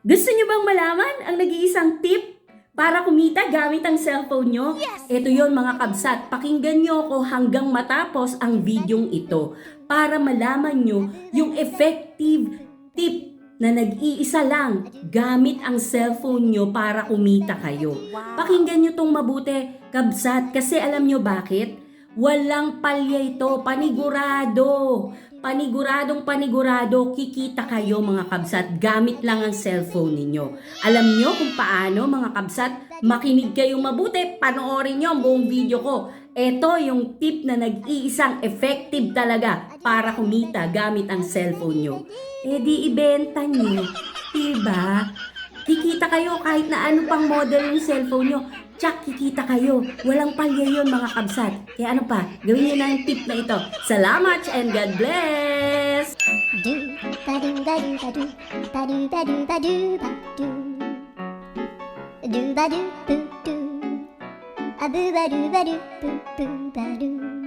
Gusto nyo bang malaman ang nag-iisang tip para kumita gamit ang cellphone nyo? Ito yon mga kabsat. Pakinggan nyo ako hanggang matapos ang videong ito para malaman nyo yung effective tip na nag-iisa lang gamit ang cellphone nyo para kumita kayo. Pakinggan nyo tong mabuti, kabsat, kasi alam nyo bakit? Walang palya ito, panigurado. Paniguradong panigurado, kikita kayo mga kabsat gamit lang ang cellphone ninyo. Alam nyo kung paano mga kabsat, makinig kayong mabuti, panoorin nyo ang buong video ko. Ito yung tip na nag-iisang effective talaga para kumita gamit ang cellphone nyo. Eh di ibenta nyo, diba? Kikita kayo kahit na ano pang model yung cellphone nyo. Tsak, kikita kayo. Walang palya yun mga kabsat. Kaya ano pa, gawin nyo na yung tip na ito. Salamat and God bless! do ba do ba do ba do ba do ba do ba do ba do do ba do boo boo ba do ba do boo boo ba do